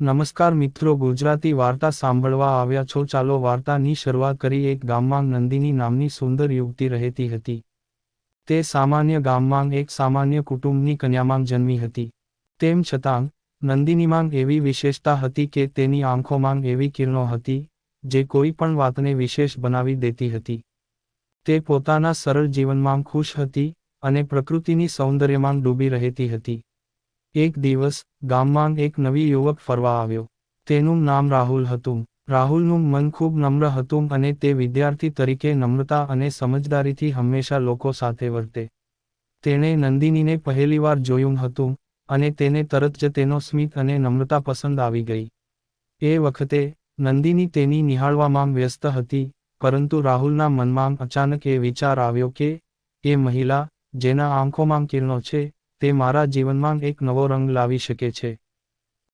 નમસ્કાર મિત્રો, ગુજરાતી વાર્તા સાંભળવા આવ્યા છો. ચાલો વાર્તાની શરૂઆત કરી એક ગામમાં નંદિની નામની સુંદર યુવતી રહેતી હતી. તે સામાન્ય ગામમાં એક સામાન્ય કુટુંબની કન્યામાં જન્મી હતી. તેમ છતાં, નંદિનીમાં એવી વિશેષતા હતી કે તેની આંખોમાં એવી કિરણો હતી, જે કોઈ પણ વાતને વિશેષ બનાવી દેતી હતી. તે પોતાના સરળ જીવનમાં ખુશ હતી અને પ્રકૃતિની સૌંદર્યમાં ડૂબી રહેતી હતી. એક દિવસ ગામમાં એક નવી યુવક ફરવા આવ્યો. તેનું નામ રાહુલ હતું. રાહુલનું મન ખૂબ નમ્ર હતું અને તે વિદ્યાર્થી તરીકે નમ્રતા અને સમજદારીથી હંમેશા લોકો સાથે વર્તે. તેણે નંદિનીને પહેલીવાર જોયું હતું અને તેને તરત જ તેનો સ્મિત અને નમ્રતા પસંદ આવી ગઈ. એ વખતે નંદિની તેની નિહાળવામાં વ્યસ્ત હતી, પરંતુ રાહુલના મનમાં અચાનક એ વિચાર આવ્યો કે, એ મહિલા, જેના આંખોમાં કિરણો છે તે મારા જીવનમાં એક નવો રંગ લાવી શકે છે.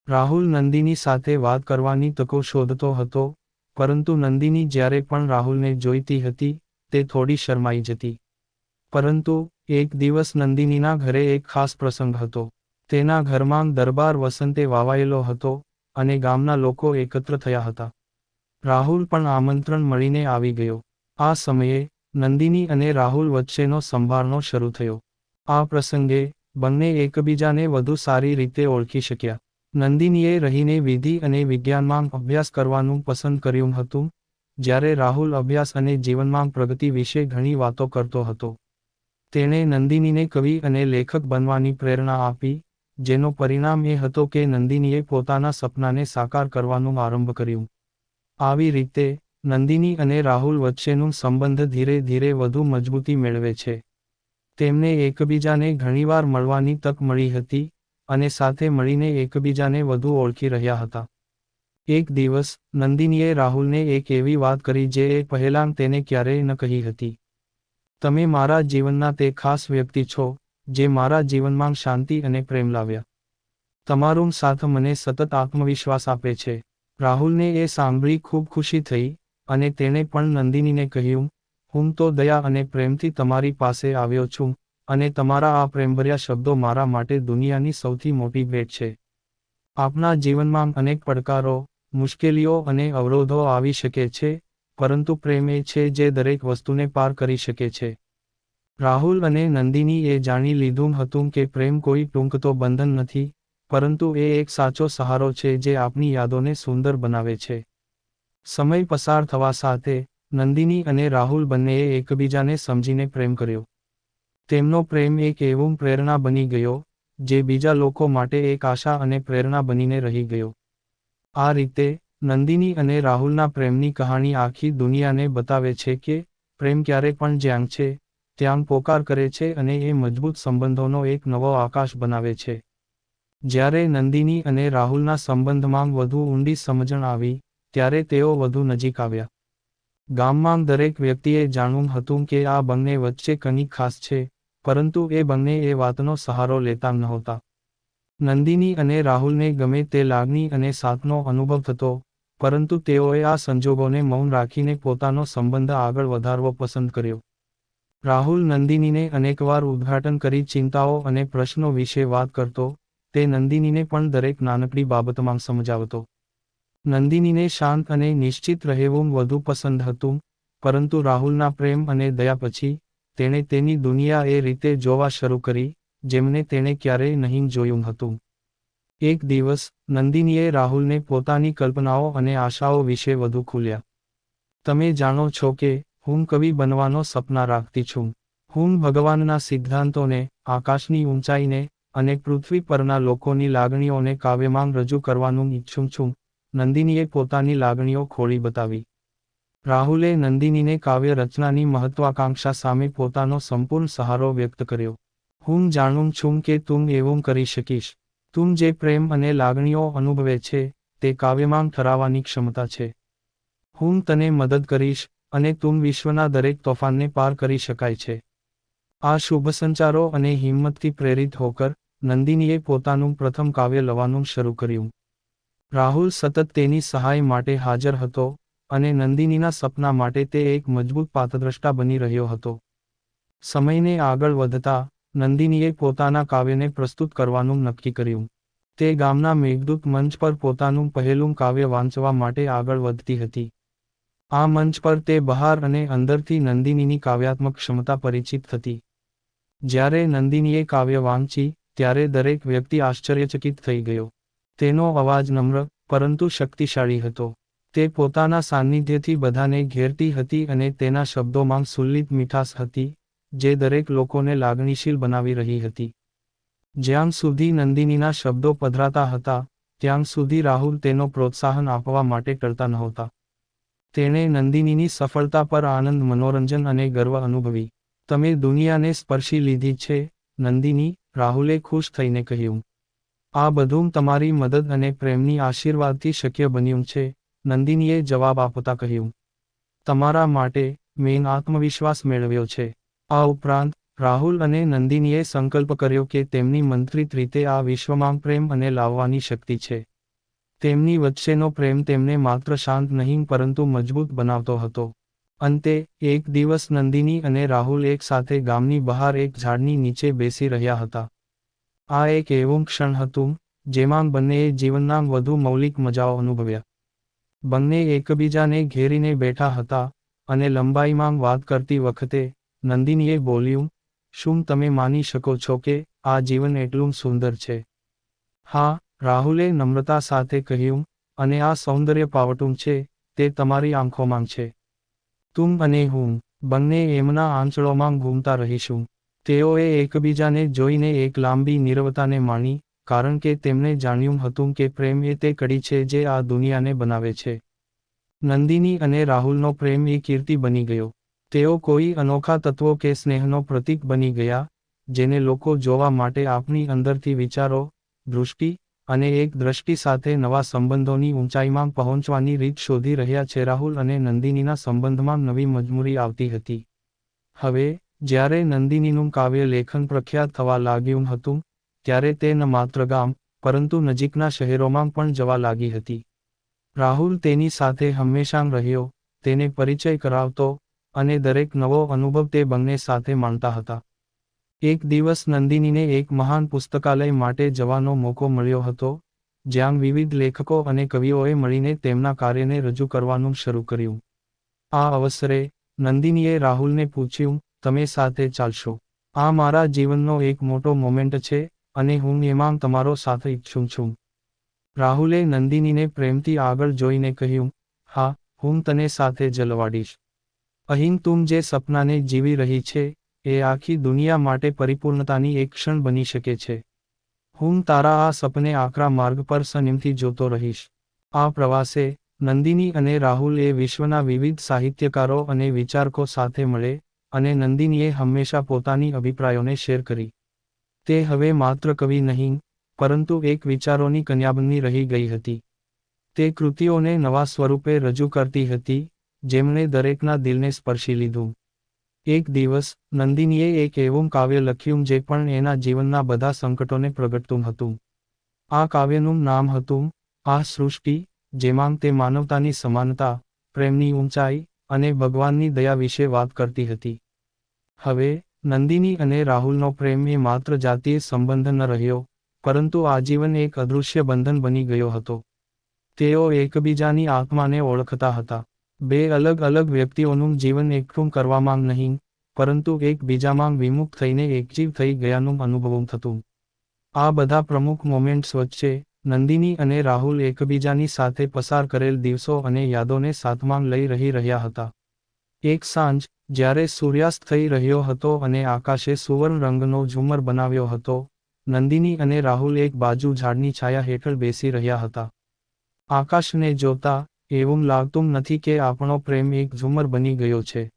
રાહુલ નંદિની સાથે વાત કરવાની તકો શોધતો હતો, પરંતુ નંદિની જ્યારે પણ રાહુલને જોઈતી હતી, તે થોડી શરમાઈ જતી. પરંતુ, એક દિવસ નંદિનીના ઘરે એક ખાસ પ્રસંગ હતો. તેના ઘરમાં દરબાર વસંતે વાવાયેલો હતો અને ગામના લોકો એકત્ર થયા હતા. રાહુલ પણ આમંત્રણ મળીને આવી ગયો. આ સમયે, નંદિની અને રાહુલ વચ્ચેનો સંભાળનો શરૂ થયો. આ પ્રસંગે બંને એકબીજાને વધુ સારી રીતે ઓળખી શક્યા. નંદિનીએ રહીને વિધિ અને વિજ્ઞાનમાં અભ્યાસ કરવાનું પસંદ કર્યું હતું, જ્યારે રાહુલ અભ્યાસ અને જીવનમાં પ્રગતિ વિશે ઘણી વાતો કરતો હતો. તેણે નંદિનીને કવિ અને લેખક બનવાની પ્રેરણા આપી, જેનો પરિણામ એ હતો કે નંદિનીએ પોતાના સપનાને સાકાર કરવાનું આરંભ કર્યું. આવી રીતે, નંદિની અને રાહુલ વચ્ચેનું સંબંધ ધીરે ધીરે વધુ મજબૂતી મેળવે છે. તેમને એકબીજાને ઘણીવાર મળવાની તક મળી હતી અને સાથે મળીને એકબીજાને વધુ ઓળખી રહ્યા હતા. એક દિવસ, નંદિનીએ રાહુલને એક એવી વાત કરી જે એ પહેલાં તેને ક્યારેય ન કહી હતી. તમે મારા જીવનના તે ખાસ વ્યક્તિ છો, જે મારા જીવનમાં શાંતિ અને પ્રેમ લાવ્યા. તમારું સાથ મને સતત આત્મવિશ્વાસ આપે છે. રાહુલને એ સાંભળી ખૂબ ખુશી થઈ અને તેણે પણ નંદિનીને કહ્યું હું તો દયા અને પ્રેમથી તમારી પાસે આવ્યો છું અને તમારા આ પ્રેમભર્યા શબ્દો મારા માટે દુનિયાની સૌથી મોટી ભેટ છે. આપના જીવનમાં અનેક પડકારો, મુશ્કેલીઓ અને અવરોધો આવી શકે છે, પરંતુ પ્રેમ એ છે જે દરેક વસ્તુને પાર કરી શકે છે. રાહુલ અને નંદિની એ જાણી લીધું હતું કે પ્રેમ કોઈ ટૂંકતો બંધન નથી, પરંતુ એ એક સાચો સહારો છે જે આપની યાદોને સુંદર બનાવે છે. સમય પસાર થવા સાથે નંદિની અને રાહુલ બંનેએ એકબીજાને સમજીને પ્રેમ કર્યો. તેમનો પ્રેમ એક એવું પ્રેરણા બની ગયો, જે બીજા લોકો માટે એક આશા અને પ્રેરણા બનીને રહી ગયો. આ રીતે, નંદિની અને રાહુલના પ્રેમની કહાણી આખી દુનિયાને બતાવે છે કે, પ્રેમ ક્યારે પણ જ્યાં છે, ત્યાં પોકાર કરે છે અને એ મજબૂત સંબંધોનો એક નવો આકાશ બનાવે છે. જ્યારે નંદિની અને રાહુલના સંબંધમાં વધુ ઊંડી સમજણ આવી, ત્યારે તેઓ વધુ નજીક આવ્યા. ગામમાં દરેક વ્યક્તિએ જાણવું હતું કે આ બંને વચ્ચે કંઈક ખાસ છે, પરંતુ એ બંને એ વાતનો સહારો લેતા નહોતા. નંદિની અને રાહુલને ગમે તે લાગણી અને સાથનો અનુભવ થતો, પરંતુ તેઓએ આ સંજોગોને મૌન રાખીને પોતાનો સંબંધ આગળ વધારવો પસંદ કર્યો. રાહુલ નંદિનીને અનેકવાર ઉદ્ઘાટન કરી ચિંતાઓ અને પ્રશ્નો વિશે વાત કરતો, તે નંદિનીને પણ દરેક નાનકડી બાબતમાં સમજાવતો. નંદિનીને શાંત અને નિશ્ચિત રહેવું વધુ પસંદ હતું, પરંતુ રાહુલના પ્રેમ અને દયા પછી, તેણે તેની દુનિયા એ રીતે જોવા શરૂ કરી, જેમને તેણે ક્યારેય નહીં જોયું હતું. એક દિવસ, નંદિનીએ રાહુલને પોતાની કલ્પનાઓ અને આશાઓ વિશે વધુ ખુલ્યા. તમે જાણો છો કે, હું કવિ બનવાનો સપના રાખતી છું. હું ભગવાનના સિદ્ધાંતોને, આકાશની ઊંચાઈને અને પૃથ્વી પરના લોકોની લાગણીઓને કાવ્યમાં રજૂ કરવાનું ઈચ્છું છું. નંદિનીએ પોતાની લાગણીઓ ખોળી બતાવી. રાહુલે નંદિનીને કાવ્ય રચનાની મહત્વાકાંક્ષા સામે પોતાનો સંપૂર્ણ સહારો વ્યક્ત કર્યો. હું જાણું છું કે તું એવું કરી શકીશ. તું જે પ્રેમ અને લાગણીઓ અનુભવે છે, તે કાવ્યમાં ઠરાવવાની ક્ષમતા છે. હું તને મદદ કરીશ અને તું વિશ્વના દરેક તોફાનને પાર કરી શકાય છે. આ શુભ સંચારો અને હિંમતથી પ્રેરિત હોકર નંદિનીએ પોતાનું પ્રથમ કાવ્ય લવાનું શરૂ કર્યું. રાહુલ સતત તેની સહાય માટે હાજર હતો અને નંદિનીના સપના માટે તે એક મજબૂત પાત્રદ્રષ્ટા બની રહ્યો હતો. સમયને આગળ વધતા નંદિનીએ પોતાના કાવ્યને પ્રસ્તુત કરવાનું નક્કી કર્યું. તે ગામના મેઘદૂત મંચ પર પોતાનું પહેલું કાવ્ય વાંચવા માટે આગળ વધતી હતી. આ મંચ પર તે બહાર અને અંદરથી નંદિનીની કાવ્યાત્મક ક્ષમતા પરિચિત થતી જ્યારે નંદિનીએ કાવ્ય વાંચી, ત્યારે દરેક વ્યક્તિ આશ્ચર્યચકિત થઈ ગયો. તેનો અવાજ નમ્ર, પરંતુ શક્તિશાળી હતો. તે પોતાના સાન્નિધ્યથી બધાને ઘેરતી હતી અને તેના શબ્દોમાં સુલ્લિત મીઠાશ હતી, જે દરેક લોકોને લાગણીશીલ બનાવી રહી હતી. જ્યાં સુધી નંદિનીના શબ્દો પધરાતા હતા, ત્યાં સુધી રાહુલ તેનો પ્રોત્સાહન આપવા માટે કરતા નહોતા. તેણે નંદિનીની સફળતા પર આનંદ, મનોરંજન અને ગર્વ અનુભવી. તમે દુનિયાને સ્પર્શી લીધી છે, નંદિની, રાહુલે ખુશ થઈને કહ્યું. આ બધું તમારી મદદ અને પ્રેમની આશીર્વાદથી શક્ય બન્યું છે, નંદિનીએ જવાબ આપતા કહ્યું. તમારા માટે મેં આત્મવિશ્વાસ મેળવ્યો છે. આ ઉપરાંત, રાહુલ અને નંદિનીએ સંકલ્પ કર્યો કે તેમની મંત્રિત રીતે આ વિશ્વમાં પ્રેમ અને લાવવાની શક્તિ છે. તેમની વચ્ચેનો પ્રેમ તેમને માત્ર શાંત નહીં પરંતુ મજબૂત બનાવતો હતો. અંતે, એક દિવસ નંદિની અને રાહુલ એક સાથે ગામની બહાર એક ઝાડની નીચે બેસી રહ્યા હતા. આ એક એવું ક્ષણ હતું, જેમાં બંનેએ જીવનના વધુ મૌલિક મજાઓ અનુભવ્યા. બંને એકબીજાને ઘેરીને બેઠા હતા અને લંબાઈમાં વાત કરતી વખતે નંદિનીએ બોલ્યું, શું તમે માની શકો છો કે આ જીવન એટલું સુંદર છે? હા, રાહુલે નમ્રતા સાથે કહ્યું, અને આ સૌંદર્ય પાવટું છે, તે તમારી આંખોમાં છે. તું અને હું બંને એમના આંચળોમાં ઘૂમતા રહીશું. તેઓએ એકબીજાને જોઈને એક લાંબી નિરવતાને માણી, કારણ કે તેમને જાણ્યું હતું કે પ્રેમ એ તે કડી છે જે આ દુનિયાને બનાવે છે. નંદિની અને રાહુલનો પ્રેમ એ કીર્તિ બની ગયો. તેઓ કોઈ અનોખા તત્વો કે સ્નેહનો પ્રતીક બની ગયા, જેને લોકો જોવા માટે આપણી અંદરથી વિચારો, દૃષ્ટિ અને એક દ્રષ્ટિ સાથે નવા સંબંધોની ઊંચાઈમાં પહોંચવાની રીત શોધી રહ્યા છે. રાહુલ અને નંદિનીના સંબંધમાં નવી મજમૂરી આવતી હતી. હવે જ્યારે નંદિનીનું કાવ્ય લેખન પ્રખ્યાત થવા લાગ્યું હતું, ત્યારે તે ન માત્ર ગામ, પરંતુ નજીકના શહેરોમાં પણ જવા લાગી હતી. રાહુલ તેની સાથે હંમેશા રહ્યો, તેને પરિચય કરાવતો અને દરેક નવો અનુભવ તે બંને સાથે માણતા હતા. એક દિવસ નંદિનીને એક મહાન પુસ્તકાલય માટે જવાનો મોકો મળ્યો હતો, જ્યાં વિવિધ લેખકો અને કવિઓએ મળીને તેમના કાર્યને રજૂ કરવાનું શરૂ કર્યું. આ અવસરે નંદિનીએ રાહુલને પૂછ્યું તમે સાથે ચાલશો. આ મારા જીવનનો એક મોટો મોમેન્ટ છે અને હું એમાં તમારો સાથ ઈચ્છું છું. રાહુલે નંદિનીને પ્રેમથી આગળ જોઈને કહ્યું, હા, હું તને સાથે જલવાડીશ. અહીં તું જે સપનાને જીવી રહી છે, એ આખી દુનિયા માટે પરિપૂર્ણતાની એક ક્ષણ બની શકે છે. હું તારા આ સપને આકરા માર્ગ પર સનિમથી જોતો રહીશ. આ પ્રવાસે નંદિની અને રાહુલ એ વિશ્વના વિવિધ સાહિત્યકારો અને વિચારકો સાથે મળે અને નંદિનીએ હંમેશા પોતાની અભિપ્રાયોને શેર કરી. તે હવે માત્ર કવિ નહીં, પરંતુ એક વિચારોની કન્યાબની રહી ગઈ હતી. તે કૃતિઓને નવા સ્વરૂપે રજૂ કરતી હતી, જેમણે દરેકના દિલને સ્પર્શી લીધું. એક દિવસ, નંદિનીએ એક એવું કાવ્ય લખ્યું જે પણ એના જીવનના બધા સંકટોને પ્રગટતું હતું. આ કાવ્યનું નામ હતું, આ સૃષ્ટિ જેમાં તે માનવતાની સમાનતા, પ્રેમની ઊંચાઈ અને ભગવાનની દયા વિશે વાત કરતી હતી. હવે, નંદિની અને રાહુલનો પ્રેમ એ માત્ર જાતીય સંબંધ ન રહ્યો, પરંતુ આજીવન એક અદૃશ્ય બંધન બની ગયો હતો. તેઓ એકબીજાની આત્માને ઓળખતા હતા. બે અલગ અલગ વ્યક્તિઓનું જીવન એકઠું કરવામાં નહીં, પરંતુ એકબીજામાં વિમુખ થઈને એકજીવ થઈ ગયાનું અનુભવું થતું. આ બધા પ્રમુખ મોમેન્ટ્સ વચ્ચે, નંદિની અને રાહુલ એકબીજાની સાથે પસાર કરેલ દિવસો અને યાદોને સાથમાં લઈ રહી રહ્યા હતા. એક સાંજ જ્યારે સૂર્યાસ્ત થઈ રહ્યો હતો અને આકાશે સુવર્ણ રંગનો ઝુમર બનાવ્યો હતો, નંદિની અને રાહુલ એક બાજુ ઝાડની છાયા હેઠળ બેસી રહ્યા હતા. આકાશને જોતા એવું લાગતું નથી કે આપણો પ્રેમ એક ઝુમર બની ગયો છે.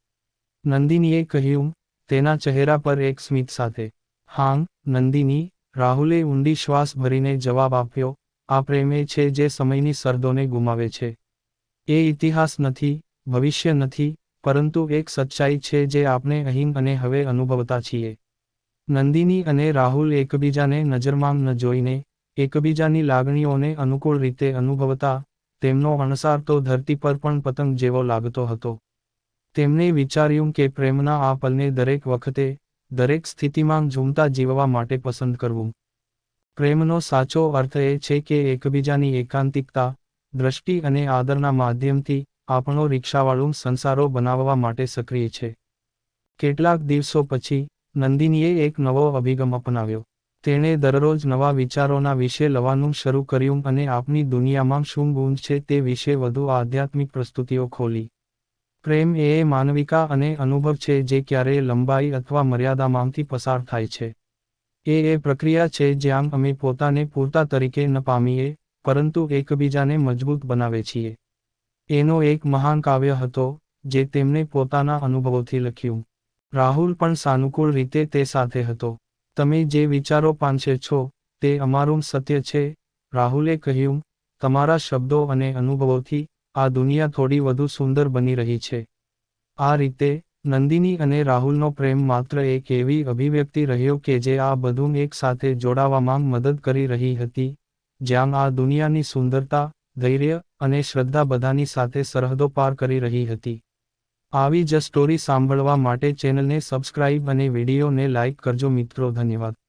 નંદિનીએ કહ્યું, તેના ચહેરા પર એક સ્મિત સાથે હાંગ નંદિની, રાહુલે ઊંડી શ્વાસ ભરીને જવાબ આપ્યો, આ પ્રેમે છે જે સમયની સરદોને ગુમાવે છે. એ ઇતિહાસ નથી, ભવિષ્ય નથી પરંતુ એક સચ્ચાઈ છે જે આપણે અહીં અને હવે અનુભવતા છીએ. નંદિની અને રાહુલ એકબીજાને નજરમાં ન જોઈને, એકબીજાની લાગણીઓને અનુકૂળ રીતે અનુભવતા, તેમનો અણસાર તો ધરતી પર પણ પતંગ જેવો લાગતો હતો. તેમણે વિચાર્યું કે પ્રેમના આ પલને દરેક વખતે, દરેક સ્થિતિમાં ઝૂમતા જીવવા માટે પસંદ કરવું. પ્રેમનો સાચો અર્થ એ છે કે એકબીજાની એકાંતિકતા, દ્રષ્ટિ અને આદરના માધ્યમથી આપણો રિક્ષાવાળું સંસારો બનાવવા માટે સક્રિય છે. કેટલાક દિવસો પછી, નંદિનીએ એક નવો અભિગમ અપનાવ્યો. તેણે દરરોજ નવા વિચારોના વિશે લવાનું શરૂ કર્યું અને આપની દુનિયામાં શું ગુંજ છે તે વિશે વધુ આધ્યાત્મિક પ્રસ્તુતિઓ ખોલી. પ્રેમ એ માનવિકા અને અનુભવ છે જે ક્યારેય લંબાઈ અથવા મર્યાદામાંથી પસાર થાય છે. એ એ પ્રક્રિયા છે જ્યાં અમે પોતાને પૂરતા તરીકે ન પામીએ, પરંતુ એકબીજાને મજબૂત બનાવે છીએ. એનો એક મહાન કાવ્ય હતો, જે તેમણે પોતાના અનુભવોથી લખ્યું. રાહુલ પણ સાનુકૂળ રીતે તે સાથે હતો. તમે જે વિચારો પાંચે છો, તે અમારું સત્ય છે, રાહુલે કહ્યું. તમારા શબ્દો અને અનુભવોથી આ દુનિયા થોડી વધુ સુંદર બની રહી છે. આ રીતે, નંદિની અને રાહુલનો પ્રેમ માત્ર એક એવી અભિવ્યક્તિ રહ્યો કે જે આ બધું એક સાથે જોડાવામાં મદદ કરી રહી હતી, જ્યાં આ દુનિયાની સુંદરતા ધૈર્ય અને શ્રદ્ધા બધાની સાથે સરહદો પાર કરી રહી હતી. આવી જ સ્ટોરી સાંભળવા માટે ચેનલને સબસ્ક્રાઇબ અને વિડીયોને લાઇક કરજો મિત્રો, ધન્યવાદ.